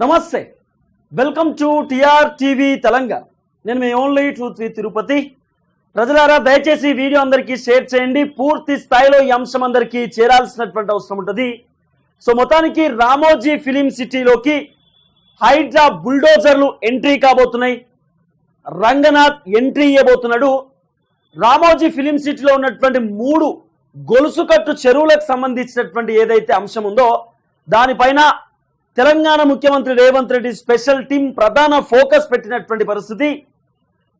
నమస్తే. Welcome to TR TV Telangana. నేను మీ ఓన్లీ టూ త్రీ తిరుపతి. ప్రజలారా దయచేసి వీడియో అందరికీ షేర్ చేయండి. పూర్తి స్థాయిలో ఈ అంశం అందరికీ చేరాల్సినటువంటి అవసరం ఉంటుంది. సో మొత్తానికి రామోజీ ఫిలిం సిటీలోకి హైడ్రా బుల్డోజర్లు ఎంట్రీ కాబోతున్నాయి. రంగనాథ్ ఎంట్రీ ఇవ్వబోతున్నాడు. రామోజీ ఫిలిం సిటీలో ఉన్నటువంటి మూడు గొలుసుకట్టు చెరువులకు సంబంధించినటువంటి ఏదైతే అంశం ఉందో దానిపైన తెలంగాణ ముఖ్యమంత్రి రేవంత్ రెడ్డి స్పెషల్ టీం ప్రధాన ఫోకస్ పెట్టినటువంటి పరిస్థితి.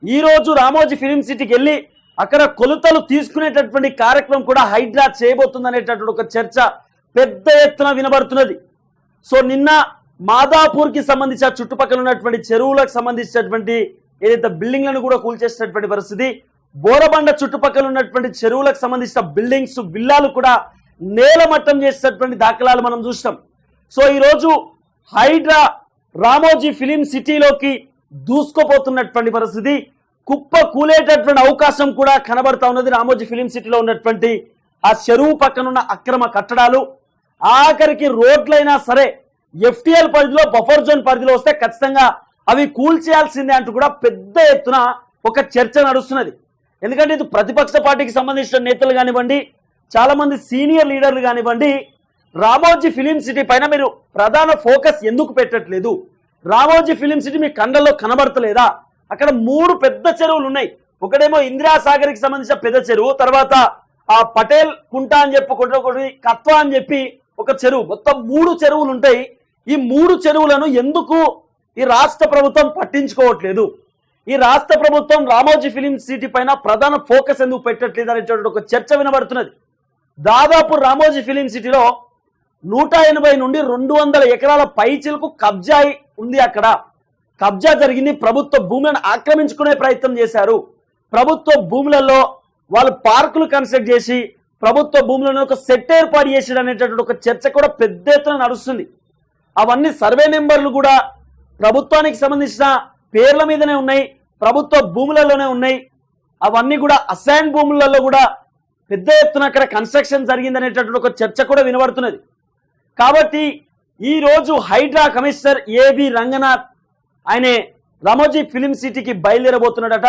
ఈరోజు రామోజీ ఫిలిం సిటీకి వెళ్ళి అక్కడ కొలతలు తీసుకునేటటువంటి కార్యక్రమం కూడా హైడ్రా చేయబోతుంది అనేటటువంటి ఒక చర్చ పెద్ద ఎత్తున వినబడుతున్నది. సో నిన్న మాదాపూర్కి సంబంధించి చుట్టుపక్కల ఉన్నటువంటి చెరువులకు సంబంధించినటువంటి ఏదైతే బిల్డింగ్లను కూడా కూల్చేసినటువంటి పరిస్థితి బోరబండ చుట్టుపక్కల ఉన్నటువంటి చెరువులకు సంబంధించిన బిల్డింగ్స్ విల్లాలు కూడా నేలమట్టం చేసినటువంటి దాఖలాలు మనం చూసినాం. సో ఈరోజు హైడ్రా రామోజీ ఫిలిం సిటీలోకి దూసుకుపోతున్నటువంటి పరిస్థితి. కుప్ప కూలేటటువంటి అవకాశం కూడా కనబడతా ఉన్నది రామోజీ ఫిలిం సిటీలో ఉన్నటువంటి ఆ చెరువు పక్కనున్న అక్రమ కట్టడాలు. ఆఖరికి రోడ్లైనా సరే ఎఫ్టీఎల్ పరిధిలో బఫర్ జోన్ పరిధిలో వస్తే ఖచ్చితంగా అవి కూల్చేయాల్సిందే అంటూ కూడా పెద్ద ఎత్తున ఒక చర్చ నడుస్తున్నది. ఎందుకంటే ఇది ప్రతిపక్ష పార్టీకి సంబంధించిన నేతలు కానివ్వండి చాలామంది సీనియర్ లీడర్లు కానివ్వండి రామోజీ ఫిలిం సిటీ పైన మీరు ప్రధాన ఫోకస్ ఎందుకు పెట్టట్లేదు? రామోజీ ఫిలిం సిటీ మీ కండల్లో కనబడతలేదా? అక్కడ మూడు పెద్ద చెరువులు ఉన్నాయి. ఒకటేమో ఇందిరాసాగర్కి సంబంధించిన పెద్ద చెరువు తర్వాత ఆ పటేల్ కుంట అని చెప్పి ఒకటి ఒకటి కత్వా అని చెప్పి ఒక చెరువు. మొత్తం మూడు చెరువులు ఉంటాయి. ఈ మూడు చెరువులను ఎందుకు ఈ రాష్ట్ర ప్రభుత్వం పట్టించుకోవట్లేదు? ఈ రాష్ట్ర ప్రభుత్వం రామోజీ ఫిలిం సిటీ పైన ప్రధాన ఫోకస్ ఎందుకు పెట్టట్లేదు అనేటువంటి ఒక చర్చ వినబడుతున్నది. దాదాపు రామోజీ ఫిలిం సిటీలో నూట ఎనభై నుండి రెండు వందల ఎకరాల పైచీలకు కబ్జా ఉంది అక్కడ. కబ్జా జరిగింది ప్రభుత్వ భూములను ఆక్రమించుకునే ప్రయత్నం చేశారు. ప్రభుత్వ భూములలో వాళ్ళు పార్కులు కన్స్ట్రక్ట్ చేసి ప్రభుత్వ భూములను ఒక సెట్ ఏర్పాటు చేసాడు అనేటటువంటి ఒక చర్చ కూడా పెద్ద ఎత్తున నడుస్తుంది. అవన్నీ సర్వే నెంబర్లు కూడా ప్రభుత్వానికి సంబంధించిన పేర్ల మీదనే ఉన్నాయి ప్రభుత్వ భూములలోనే ఉన్నాయి. అవన్నీ కూడా అసైన్ భూములలో కూడా పెద్ద ఎత్తున అక్కడ కన్స్ట్రక్షన్ జరిగిందనేటటువంటి ఒక చర్చ కూడా వినబడుతున్నది. కాబట్టి ఈరోజు హైడ్రా కమిషనర్ ఏవి రంగనాథ్ ఆయనే రామోజీ ఫిలిం సిటీకి బయలుదేరబోతున్నాడట.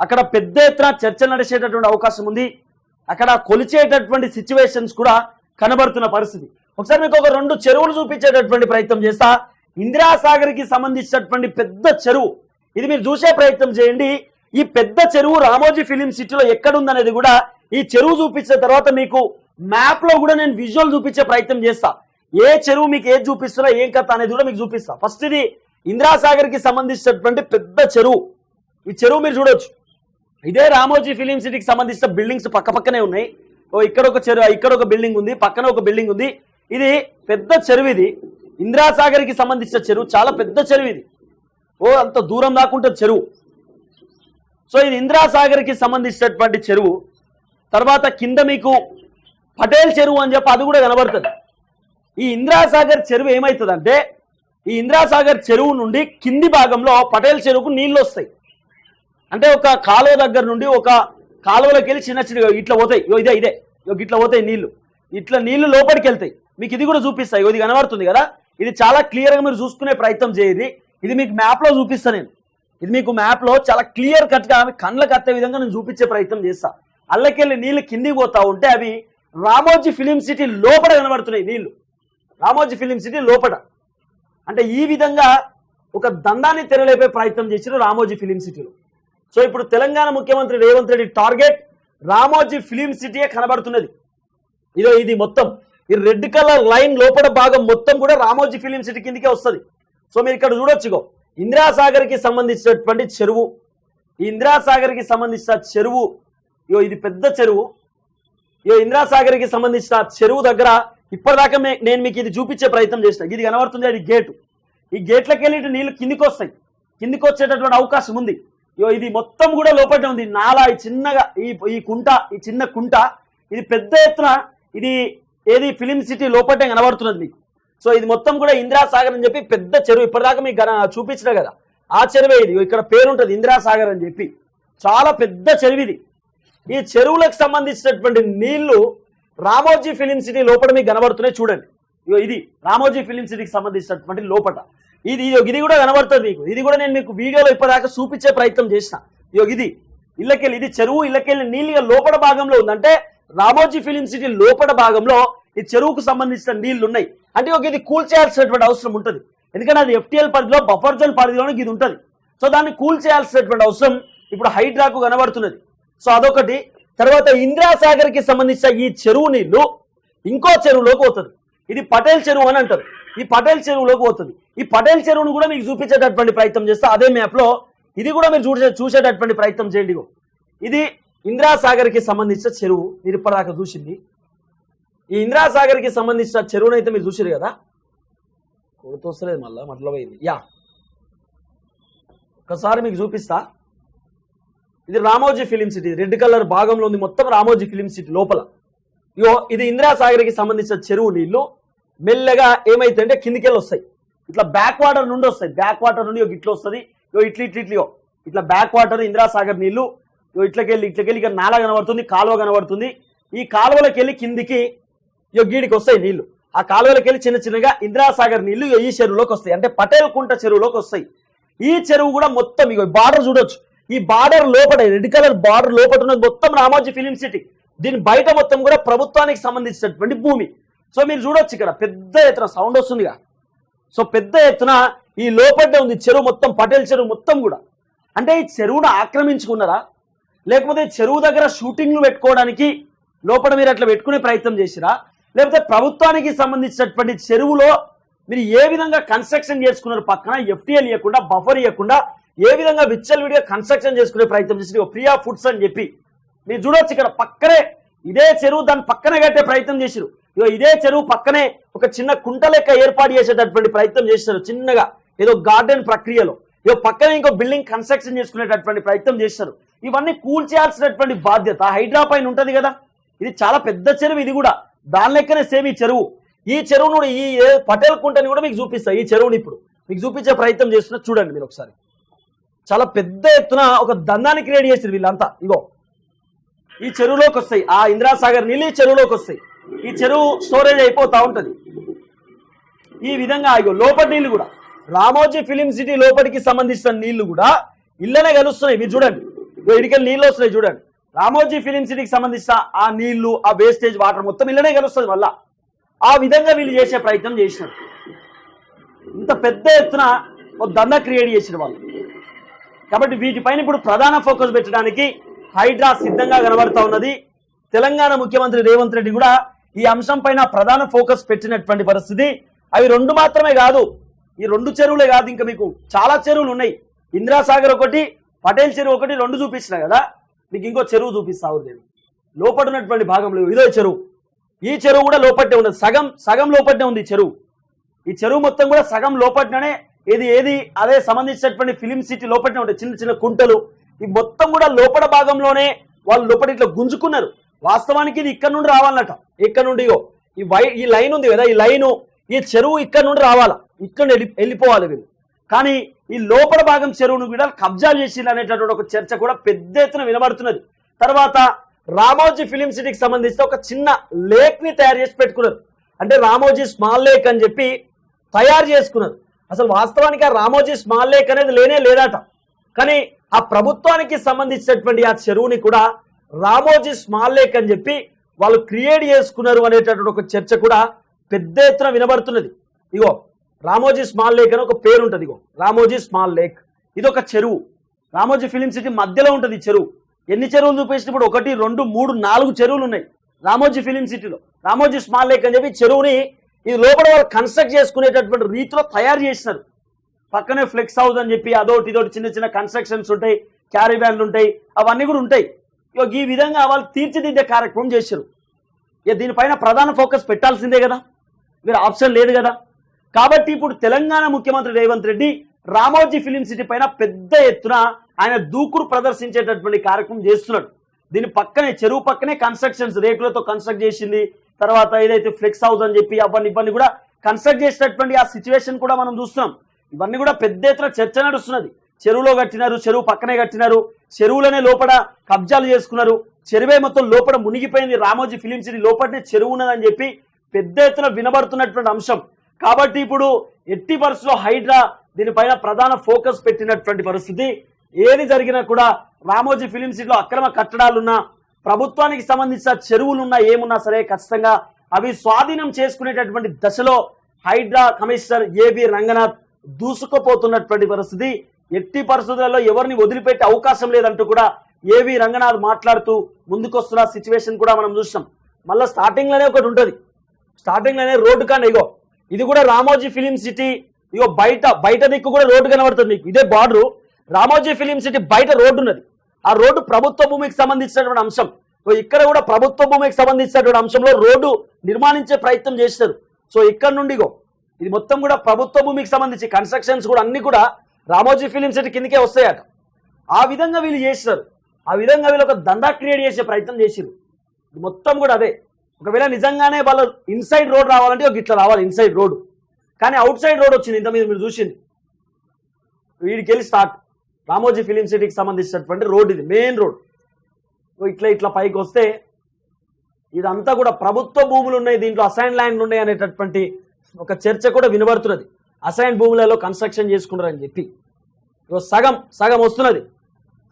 అక్కడ పెద్ద ఎత్తున చర్చ నడిచేటటువంటి అవకాశం ఉంది. అక్కడ కొలిచేటటువంటి సిచ్యువేషన్స్ కూడా కనబడుతున్న పరిస్థితి. ఒకసారి మీకు ఒక రెండు చెరువులు చూపించేటటువంటి ప్రయత్నం చేస్తా. ఇందిరాసాగర్కి సంబంధించినటువంటి పెద్ద చెరువు. ఇది మీరు చూసే ప్రయత్నం చేయండి. ఈ పెద్ద చెరువు రామోజీ ఫిలిం సిటీలో ఎక్కడుందనేది కూడా ఈ చెరువు చూపించిన తర్వాత మీకు మ్యాప్లో కూడా నేను విజువల్ చూపించే ప్రయత్నం చేస్తా. ఏ చెరువు మీకు ఏది చూపిస్తున్నా ఏం కథ అనేది కూడా మీకు చూపిస్తా. ఫస్ట్ ఇది ఇందిరాసాగర్కి సంబంధించినటువంటి పెద్ద చెరువు. ఈ చెరువు మీరు చూడొచ్చు. ఇదే రామోజీ ఫిలిం సిటీకి సంబంధించిన బిల్డింగ్స్ పక్క పక్కనే ఉన్నాయి. ఓ ఇక్కడ ఒక చెరువు ఇక్కడ ఒక బిల్డింగ్ ఉంది పక్కన ఒక బిల్డింగ్ ఉంది. ఇది పెద్ద చెరువు ఇది. ఇందిరాసాగర్కి సంబంధించిన చెరువు చాలా పెద్ద చెరువు ఇది. ఓ అంత దూరం దాకుంటే చెరువు. సో ఇది ఇందిరాసాగర్కి సంబంధించినటువంటి చెరువు. తర్వాత కింద మీకు పటేల్ చెరువు అని చెప్పి అది కూడా కనబడుతుంది. ఈ ఇంద్రాసాగర్ చెరువు ఏమవుతుందంటే ఈ ఇంద్రాసాగర్ చెరువు నుండి కింది భాగంలో పటేల్ చెరువుకు నీళ్ళు వస్తాయి. అంటే ఒక కాలువ దగ్గర నుండి ఒక కాలువలోకి వెళ్ళి చిన్న చిన్న ఇట్లా పోతాయి. ఇదే ఇదే. ఇట్లా పోతాయి నీళ్ళు ఇట్లా నీళ్ళు లోపలికి వెళ్తాయి. మీకు ఇది కూడా చూపిస్తాయి ఇది కనబడుతుంది కదా? ఇది చాలా క్లియర్గా మీరు చూసుకునే ప్రయత్నం చేయది ఇది మీకు మ్యాప్లో చూపిస్తాను నేను. ఇది మీకు మ్యాప్లో చాలా క్లియర్ కట్గా కళ్ళకు అత్తే విధంగా నేను చూపించే ప్రయత్నం చేస్తా. అల్లకెళ్ళి నీళ్ళు కిందికి పోతా ఉంటే అవి రామోజీ ఫిలిం సిటీ లోపల కనబడుతున్నాయి నీళ్ళు రామోజీ ఫిలిం సిటీ లోపల. అంటే ఈ విధంగా ఒక దండాన్ని తెరలేపే ప్రయత్నం చేసిన రామోజీ ఫిలిం సిటీలో. సో ఇప్పుడు తెలంగాణ ముఖ్యమంత్రి రేవంత్ రెడ్డి టార్గెట్ రామోజీ ఫిలిం సిటీయే కనబడుతున్నది. ఇదో ఇది మొత్తం. ఈ రెడ్ కలర్ లైన్ లోపల భాగం మొత్తం కూడా రామోజీ ఫిలిం సిటీ కిందకే వస్తుంది. సో మీరు ఇక్కడ చూడొచ్చుగో ఇందిరాసాగర్కి సంబంధించినటువంటి చెరువు. ఈ ఇందిరాసాగర్కి సంబంధించిన చెరువు. ఇగో ఇది పెద్ద చెరువు. ఇగో ఇందిరాసాగర్కి సంబంధించిన చెరువు దగ్గర ఇప్పటిదాకా నేను మీకు ఇది చూపించే ప్రయత్నం చేసిన. ఇది కనబడుతుంది అది గేటు. ఈ గేట్లకి వెళ్ళి ఇటు నీళ్ళు కిందికి వస్తాయి కిందికి వచ్చేటటువంటి అవకాశం ఉంది. ఇగో ఇది మొత్తం కూడా లోపలే ఉంది. నాలా ఈ చిన్నగా ఈ ఈ కుంట ఈ చిన్న కుంట ఇది పెద్ద ఎత్తున ఇది ఏది ఫిలిం సిటీ లోపటే కనబడుతున్నది మీకు. సో ఇది మొత్తం కూడా ఇందిరాసాగర్ అని చెప్పి పెద్ద చెరువు. ఇప్పటిదాకా మీకు చూపించిన కదా. ఆ చెరువే ఇది. ఇక్కడ పేరుంటుంది ఇందిరాసాగర్ అని చెప్పి. చాలా పెద్ద చెరువు ఇది. ఈ చెరువులకు సంబంధించినటువంటి నీళ్ళు రామోజీ ఫిలిం సిటీ లోపల మీకు కనబడుతున్నాయి చూడండి. ఇగో ఇది రామోజీ ఫిలిం సిటీకి సంబంధించినటువంటి లోపట. ఇది ఇది ఇది కూడా కనబడుతుంది మీకు. ఇది కూడా నేను మీకు వీడియోలో ఇప్పటిదాకా చూపించే ప్రయత్నం చేసిన. ఇగో ఇది ఇళ్ళకెళ్ళి ఇది చెరువు ఇళ్ళకెళ్ళి నీళ్ళు లోపల భాగంలో ఉందంటే రామోజీ ఫిలిం సిటీ లోపల భాగంలో ఈ చెరువుకు సంబంధించిన నీళ్ళు ఉన్నాయి. అంటే ఒక ఇది కూల్ చేయాల్సినటువంటి అవసరం ఉంటుంది. ఎందుకంటే అది ఎఫ్టీఎల్ పరిధిలో బఫర్ జోన్ పరిధిలోనే ఇది ఉంటుంది. సో దాన్ని కూల్ చేయాల్సినటువంటి అవసరం ఇప్పుడు హైడ్రాకు కనబడుతున్నది. సో అదొకటి. తర్వాత ఇందిరాసాగర్కి సంబంధించిన ఈ చెరువు నీళ్ళు ఇంకో చెరువులోకి పోతుంది. ఇది పటేల్ చెరువు అని అంటారు. ఈ పటేల్ చెరువులోకి పోతుంది. ఈ పటేల్ చెరువును కూడా మీకు చూపించేటటువంటి ప్రయత్నం చేస్తే అదే మ్యాప్లో. ఇది కూడా మీరు చూసే చూసేటటువంటి ప్రయత్నం చేయండి ఇది ఇందిరాసాగర్కి సంబంధించిన చెరువు. మీరు ఇప్పటిదాకా చూసింది. ఈ ఇందిరాసాగర్కి సంబంధించిన చెరువును అయితే మీరు చూసారు కదా? కొడుతొస్తలేదు మళ్ళా మట్లపోయింది యా. ఒకసారి మీకు చూపిస్తా. ఇది Ramoji film city red colour భాగంలో ఉంది మొత్తం రామోజీ ఫిలిం సిటీ లోపల. ఇగో ఇది ఇందిరాసాగర్కి సంబంధించిన చెరువు నీళ్ళు. మెల్లగా ఏమైతుందంటే కిందికెళ్ళి వస్తాయి. ఇట్లా బ్యాక్ వాటర్ నుండి వస్తాయి. బ్యాక్ వాటర్ నుండి ఇట్లా వస్తుంది. ఇగో ఇట్లా ఇట్లా ఇట్లయో ఇట్లా బ్యాక్ వాటర్ ఇందిరాసాగర్ నీళ్ళు. ఇగో ఇట్లకెళ్ళి ఇట్లకెళ్ళి ఇక నాల కనబడుతుంది కాలువ కనబడుతుంది. ఈ కాలువలకి వెళ్ళి కిందికి ఇగో గీడికి వస్తాయి నీళ్ళు. ఆ కాలువలకి వెళ్ళి చిన్న చిన్నగా ఇందిరాసాగర్ నీళ్ళు ఈ చెరువులోకి వస్తాయి. అంటే పటేల్ కుంట చెరువులోకి వస్తాయి. ఈ చెరువు కూడా మొత్తం ఇగో బార్డర్ చూడొచ్చు. ఈ బార్డర్ లోపల రెడ్ కలర్ బార్డర్ లోపల ఉన్నది మొత్తం రామోజీ ఫిలిం సిటీ. దీని బయట మొత్తం కూడా ప్రభుత్వానికి సంబంధించినటువంటి భూమి. సో మీరు చూడొచ్చు ఇక్కడ పెద్ద ఎత్తున సౌండ్ వస్తుందిగా. సో పెద్ద ఎత్తున ఈ లోపలనే ఉంది చెరువు మొత్తం పటేల్ చెరువు మొత్తం కూడా. అంటే ఈ చెరువును ఆక్రమించుకున్నారా? లేకపోతే చెరువు దగ్గర షూటింగ్లు పెట్టుకోవడానికి లోపల మీరు అట్లా పెట్టుకునే ప్రయత్నం చేసిరా? లేకపోతే ప్రభుత్వానికి సంబంధించినటువంటి చెరువులో మీరు ఏ విధంగా కన్స్ట్రక్షన్ చేసుకున్నారు? పక్కన ఎఫ్టీఎల్ ఇవ్వకుండా బఫర్ ఇవ్వకుండా ఏ విధంగా విచ్చలవిడిగా కన్స్ట్రక్షన్ చేసుకునే ప్రయత్నం చేసి ప్రియా ఫుడ్స్ అని చెప్పి. మీరు చూడొచ్చు ఇక్కడ పక్కనే ఇదే చెరువు దాని పక్కనే కట్టే ప్రయత్నం చేసిరు ఇగో ఇదే చెరువు పక్కనే ఒక చిన్న కుంట లెక్క ఏర్పాటు చేసేటటువంటి ప్రయత్నం చేశారు చిన్నగా. ఏదో గార్డెన్ ప్రక్రియలో. ఇగో పక్కనే ఇంకో బిల్డింగ్ కన్స్ట్రక్షన్ చేసుకునేటటువంటి ప్రయత్నం చేశారు ఇవన్నీ కూల్చేయాల్సినటువంటి బాధ్యత. హైడ్రా పైన ఉంటుంది కదా. ఇది చాలా పెద్ద చెరువు ఇది కూడా. దాని లెక్కనే సేమ్ ఈ చెరువు. ఈ చెరువును ఈ ఏ- పటేల్ కుంటని కూడా మీకు చూపిస్తా. ఈ చెరువుని ఇప్పుడు. మీకు చూపించే ప్రయత్నం చేస్తున్నా. చూడండి మీరు ఒకసారి. చాలా పెద్ద ఎత్తున ఒక దందాన్ని క్రియేట్ చేసారు వీళ్ళంతా. ఇగో. ఈ చెరువులోకి వస్తాయి. ఆ ఇందిరాసాగర్ నీళ్ళు ఈ చెరువులోకి వస్తాయి. ఈ చెరువు స్టోరేజ్ అయిపోతూ ఉంటుంది. ఈ విధంగా ఇగో లోపటి నీళ్ళు కూడా. రామోజీ ఫిలిం సిటీ లోపలికి సంబంధించిన నీళ్ళు కూడా ఇళ్ళనే కలుస్తున్నాయి. మీరు చూడండి. ఇగో ఇడికెళ్ళి నీళ్ళు వస్తున్నాయి చూడండి. రామోజీ ఫిలిం సిటీకి సంబంధించిన ఆ నీళ్ళు ఆ వేస్టేజ్ వాటర్ మొత్తం ఇళ్ళనే కలుస్తుంది మళ్ళా. ఆ విధంగా వీళ్ళు చేసే ప్రయత్నం చేసినారు. ఇంత పెద్ద ఎత్తున ఒక దందా క్రియేట్ చేసిన వాళ్ళు. కాబట్టి వీటిపైన ఇప్పుడు ప్రధాన ఫోకస్ పెట్టడానికి హైడ్రా సిద్ధంగా కనబడతా ఉన్నది. తెలంగాణ ముఖ్యమంత్రి రేవంత్ రెడ్డి కూడా ఈ అంశం పైన ప్రధాన ఫోకస్ పెట్టినటువంటి పరిస్థితి. అవి రెండు మాత్రమే కాదు ఈ రెండు చెరువులే కాదు ఇంకా మీకు చాలా చెరువులు ఉన్నాయి. ఇందిరాసాగర్ ఒకటి పటేల్ చెరువు ఒకటి రెండు చూపించిన కదా? మీకు ఇంకో చెరువు చూపిస్తావు నేను. లోపట ఉన్నటువంటి భాగంలో ఇదో చెరువు. ఈ చెరువు కూడా లోపట్టే ఉన్నది. సగం సగం లోపట్టే ఉంది ఈ చెరువు. ఈ చెరువు మొత్తం కూడా సగం లోపట్ననే ఏది ఏది అదే సంబంధించినటువంటి ఫిలిం సిటీ లోపలనే ఉంటాయి. చిన్న చిన్న కుంటలు. ఈ మొత్తం కూడా లోపల భాగంలోనే వాళ్ళు లోపల ఇట్లా గుంజుకున్నారు. వాస్తవానికి ఇది ఇక్కడ నుండి రావాలన్నట. ఇక్కడ నుండి ఇగో. ఈ వై ఈ లైన్ ఉంది కదా ఈ లైను ఈ చెరువు ఇక్కడ నుండి రావాలా? ఇక్కడ వెళ్ళి వెళ్ళిపోవాలి వీళ్ళు. కానీ ఈ లోపల భాగం చెరువును కూడా కబ్జాలు చేసింది అనేటటువంటి ఒక చర్చ కూడా పెద్ద ఎత్తున వినబడుతున్నది. తర్వాత రామోజీ ఫిలిం సిటీకి సంబంధించిన ఒక చిన్న లేక్ని తయారు చేసి పెట్టుకున్నారు. అంటే రామోజీ స్మాల్ లేక్ అని చెప్పి తయారు చేసుకున్నారు. అసలు వాస్తవానికి ఆ రామోజీ స్మాల్ లేక్ అనేది లేనే లేదట. కానీ ఆ ప్రభుత్వానికి సంబంధించినటువంటి ఆ చెరువుని కూడా రామోజీ స్మాల్ లేక్ అని చెప్పి వాళ్ళు క్రియేట్ చేసుకున్నారు అనేటటువంటి ఒక చర్చ కూడా పెద్ద ఎత్తున వినబడుతున్నది. ఇగో రామోజీ స్మాల్ లేక్ అని ఒక పేరు ఉంటుంది ఇగో రామోజీ స్మాల్ లేక్. ఇది ఒక చెరువు. రామోజీ ఫిలిం సిటీ మధ్యలో ఉంటుంది చెరువు. ఎన్ని చెరువులు చూపించినప్పుడు ఒకటి రెండు మూడు నాలుగు చెరువులు ఉన్నాయి రామోజీ ఫిలిం సిటీలో. రామోజీ స్మాల్ లేక్ అని చెప్పి చెరువుని ఇది లోపల వాళ్ళు కన్స్ట్రక్ట్ చేసుకునేటటువంటి రీతిలో తయారు చేసినారు. పక్కనే ఫ్లెక్స్ హౌస్ అని చెప్పి అదోటి ఇదోటి చిన్న చిన్న కన్స్ట్రక్షన్స్ ఉంటాయి క్యారీ బ్యాన్లు ఉంటాయి అవన్నీ కూడా ఉంటాయి. ఇగో ఈ విధంగా వాళ్ళు తీర్చిదిద్దే కార్యక్రమం చేశారు. ఇక దీనిపైన ప్రధాన ఫోకస్ పెట్టాల్సిందే కదా. మీరు ఆప్షన్ లేదు కదా. కాబట్టి ఇప్పుడు తెలంగాణ ముఖ్యమంత్రి రేవంత్ రెడ్డి రామోజీ ఫిలిం సిటీ పైన పెద్ద ఎత్తున ఆయన దూకుడు ప్రదర్శించేటటువంటి కార్యక్రమం చేస్తున్నాడు. దీని పక్కనే చెరువు పక్కనే కన్స్ట్రక్షన్స్ రేకులతో కన్స్ట్రక్ట్ చేసింది. తర్వాత ఏదైతే ఫ్లెక్స్ హౌస్ అని చెప్పి అవన్నీ ఇవన్నీ కూడా కన్స్ట్రక్ట్ చేసినటువంటి ఆ సిచ్యువేషన్ కూడా మనం చూస్తున్నాం. ఇవన్నీ కూడా పెద్ద ఎత్తున చర్చ నడుస్తున్నది. చెరువులో కట్టినారు చెరువు పక్కనే కట్టినారు. చెరువులనే లోపల కబ్జాలు చేసుకున్నారు. చెరువే మొత్తం లోపల మునిగిపోయింది. రామోజీ ఫిలిం సిటీ లోపలనే చెరువు ఉన్నదని చెప్పి పెద్ద ఎత్తున వినబడుతున్నటువంటి అంశం. కాబట్టి ఇప్పుడు ఎట్టి పరిస్థితుల్లో హైడ్రా దీనిపైన ప్రధాన ఫోకస్ పెట్టినటువంటి పరిస్థితి. ఏది జరిగినా కూడా రామోజీ ఫిలిం సిటీలో అక్రమ కట్టడాలున్నా ప్రభుత్వానికి సంబంధించిన చెరువులున్నా ఏమున్నా సరే ఖచ్చితంగా అవి స్వాధీనం చేసుకునేటటువంటి దశలో Hydraa commissioner A B Ranganath దూసుకుపోతున్నటువంటి పరిస్థితి. ఎట్టి పరిస్థితులలో ఎవరిని వదిలిపెట్టే అవకాశం లేదంటూ కూడా ఏవి రంగనాథ్ మాట్లాడుతూ ముందుకొస్తున్న సిచ్యువేషన్ కూడా మనం చూసాం మళ్ళీ స్టార్టింగ్లోనే ఒకటి ఉంటుంది. స్టార్టింగ్లోనే రోడ్డు కానీ ఇగో. ఇది కూడా రామోజీ ఫిలిం సిటీ ఇగో బయట బయట దిక్కు కూడా రోడ్డు కనబడుతుంది మీకు. ఇదే బార్డరు రామోజీ ఫిలిం సిటీ బయట రోడ్డు ఉన్నది ఆ రోడ్డు ప్రభుత్వ భూమికి సంబంధించినటువంటి అంశం. సో ఇక్కడ కూడా ప్రభుత్వ భూమికి సంబంధించినటువంటి అంశంలో రోడ్డు నిర్మాణించే ప్రయత్నం చేస్తారు సో ఇక్కడ నుండిగో ఇది మొత్తం కూడా ప్రభుత్వ భూమికి సంబంధించి కన్స్ట్రక్షన్స్ కూడా అన్ని కూడా రామోజీ ఫిలిం సిటీ కిందకే వస్తాయట. ఆ విధంగా వీళ్ళు చేస్తారు ఆ విధంగా వీళ్ళు ఒక దందా క్రియేట్ చేసే ప్రయత్నం చేసారు ఇది మొత్తం కూడా అదే. ఒకవేళ నిజంగానే వాళ్ళు ఇన్సైడ్ రోడ్ రావాలంటే ఒక ఇట్లా రావాలి ఇన్సైడ్ రోడ్ కానీ అవుట్ సైడ్ రోడ్ వచ్చింది ఇంత మీద మీరు చూసింది వీడికి వెళ్ళి స్టార్ట్. రామోజీ ఫిలిం సిటీకి సంబంధించినటువంటి రోడ్ ఇది మెయిన్ రోడ్. ఇట్లా ఇట్లా పైకి వస్తే ఇదంతా కూడా ప్రభుత్వ భూములు ఉన్నాయి దీంట్లో అసైన్ ల్యాండ్లు ఉన్నాయి అనేటటువంటి ఒక చర్చ కూడా వినబడుతున్నది. అసైన్ భూములలో కన్స్ట్రక్షన్ చేసుకున్నారని చెప్పి. ఇగో సగం సగం వస్తున్నది.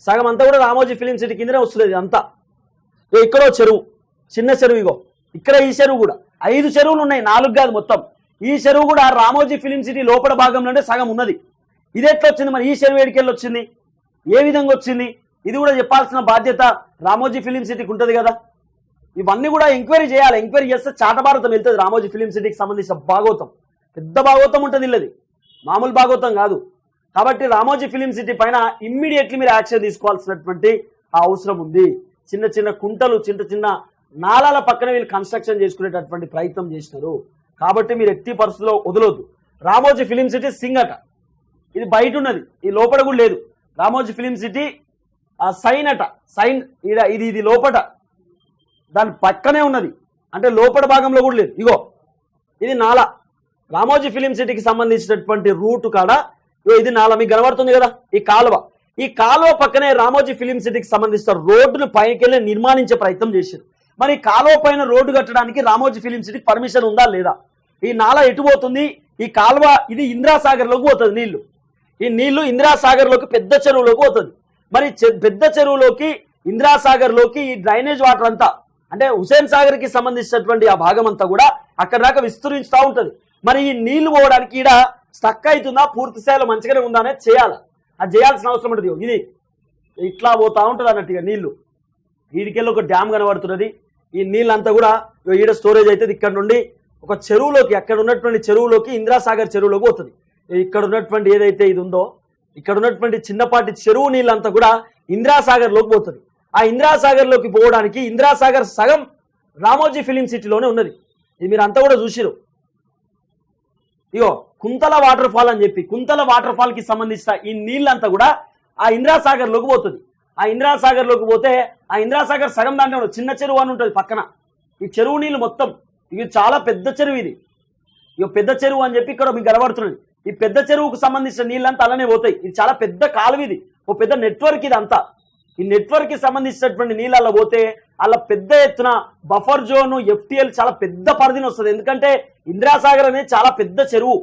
సగం అంతా కూడా రామోజీ ఫిలిం సిటీ కిందనే వస్తున్నది అంతా ఇక్కడో చెరువు చిన్న చెరువు ఇగో. ఇక్కడ ఈ చెరువు కూడా. ఐదు చెరువులు ఉన్నాయి నాలుగు కాదు మొత్తం. ఈ చెరువు కూడా రామోజీ ఫిలిం సిటీ లోపల భాగంలోనే సగం ఉన్నది. ఇది ఎట్లా వచ్చింది మరి? ఈ చెరువు వచ్చింది ఏ విధంగా వచ్చింది? ఇది కూడా చెప్పాల్సిన బాధ్యత రామోజీ ఫిలిం సిటీకి ఉంటుంది కదా. ఇవన్నీ కూడా ఎంక్వైరీ చేయాలి. ఎంక్వైరీ చేస్తే చాటభారతం వెళ్తుంది రామోజీ ఫిలిం సిటీకి సంబంధించిన భాగోతం. పెద్ద భాగవతం ఉంటుంది ఇల్లది. మామూలు భాగవతం కాదు. కాబట్టి రామోజీ ఫిలిం సిటీ పైన ఇమ్మీడియట్లీ మీరు యాక్షన్ తీసుకోవాల్సినటువంటి ఆ అవసరం ఉంది. చిన్న చిన్న కుంటలు చిన్న చిన్న నాళాల పక్కన వీళ్ళు కన్స్ట్రక్షన్ చేసుకునేటటువంటి ప్రయత్నం చేసినారు. కాబట్టి మీరు ఎట్టి పరిస్థితుల్లో వదలొద్దు. రామోజీ ఫిలిం సిటీ సింగట ఇది బయట ఉన్నది. ఈ లోపల కూడా లేదు. రామోజీ ఫిలిం సిటీ ఆ సైన్ అట సైన్ ఈడ ఇది ఇది లోపట. దాని పక్కనే ఉన్నది. అంటే లోపల భాగంలో కూడా లేదు. ఇగో ఇది నాల. రామోజీ ఫిలిం సిటీకి సంబంధించినటువంటి రూట్ కాడ ఇది నాల. మీకు కనబడుతుంది కదా? ఈ కాలువ. ఈ కాలువ పక్కనే రామోజీ ఫిలిం సిటీకి సంబంధించిన రోడ్డును పైకెళ్ళి నిర్మాణించే ప్రయత్నం చేశారు. మరి కాలువ పైన రోడ్డు కట్టడానికి రామోజీ ఫిలిం సిటీకి పర్మిషన్ ఉందా లేదా? ఈ నాల ఎటు పోతుంది? ఈ కాలువ ఇది ఇందిరాసాగర్లోకి పోతుంది నీళ్ళు. ఈ నీళ్ళు ఇందిరాసాగర్లోకి పెద్ద చెరువులోకి పోతుంది. మరి చె- పెద్ద చెరువులోకి ఇందిరాసాగర్లోకి ఈ డ్రైనేజ్ వాటర్ అంతా అంటే హుసేన్ సాగర్కి సంబంధించినటువంటి ఆ భాగం అంతా కూడా అక్కడ దాకా విస్తరిస్తూ ఉంటుంది. మరి ఈ నీళ్ళు పోవడానికి ఈడ స్టక్ అవుతుందా పూర్తి స్థాయిలో మంచిగానే ఉందా అనేది చేయాలి. అది చేయాల్సిన అవసరం ఉంటుంది ఇది ఇట్లా పోతా ఉంటుంది అన్నట్టుగా నీళ్ళు. వీడికెళ్ళి ఒక డ్యామ్ కనబడుతున్నది. ఈ నీళ్ళంతా కూడా ఈడ స్టోరేజ్ అవుతుంది. ఇక్కడ నుండి ఒక చెరువులోకి అక్కడ ఉన్నటువంటి చెరువులోకి ఇందిరాసాగర్ చెరువులోకి పోతుంది. ఇక్కడ ఉన్నటువంటి ఏదైతే ఇది ఉందో ఇక్కడ ఉన్నటువంటి చిన్నపాటి చెరువు నీళ్ళంతా కూడా ఇందిరాసాగర్లోకి పోతుంది. ఆ ఇందిరాసాగర్లోకి పోవడానికి ఇందిరాసాగర్ సగం రామోజీ ఫిలిం సిటీలోనే ఉన్నది. ఇది మీరు అంతా కూడా చూసిరు. ఇగో కుంతల వాటర్ ఫాల్ అని చెప్పి కుంతల వాటర్ ఫాల్కి సంబంధించిన ఈ నీళ్ళంతా కూడా ఆ ఇందిరాసాగర్లోకి పోతుంది. ఆ ఇందిరాసాగర్లోకి పోతే ఆ ఇందిరాసాగర్ సగం దాంట్లో చిన్న చెరువు అని ఉంటుంది పక్కన. ఈ చెరువు నీళ్ళు మొత్తం ఇది చాలా పెద్ద చెరువు ఇది. ఇక పెద్ద చెరువు అని చెప్పి ఇక్కడ మీకు కనబడుతున్నది. ఈ పెద్ద చెరువుకు సంబంధించిన నీళ్ళంతా అలానే పోతాయి. ఇది చాలా పెద్ద కాలువ ఇది. ఓ పెద్ద నెట్వర్క్ ఇది అంతా ఈ నెట్వర్క్కి సంబంధించినటువంటి నీళ్ళు అలా పోతే అలా పెద్ద ఎత్తున బఫర్ జోన్ ఎఫ్టీఎల్ చాలా పెద్ద పరిధిని వస్తుంది. ఎందుకంటే ఇందిరాసాగర్ అనేది చాలా పెద్ద చెరువు.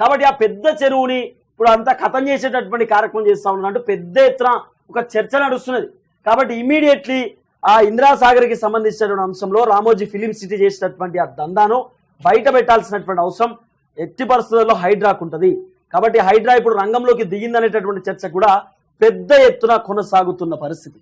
కాబట్టి ఆ పెద్ద చెరువుని ఇప్పుడు అంతా ఖతం చేసేటటువంటి కార్యక్రమం చేస్తా ఉన్నారు అంటే పెద్ద ఎత్తున ఒక చర్చ నడుస్తున్నది. కాబట్టి ఇమీడియట్లీ ఆ ఇందిరాసాగర్కి సంబంధించినటువంటి అంశంలో రామోజీ ఫిలిం సిటీ చేసినటువంటి ఆ దందాను బయట పెట్టాల్సినటువంటి అవసరం. ఎట్టి పరిస్థితుల్లో హైడ్రాకు ఉంటుంది కాబట్టి హైడ్రా ఇప్పుడు రంగంలోకి దిగిందనేటటువంటి చర్చ కూడా పెద్ద ఎత్తున కొనసాగుతున్న పరిస్థితి.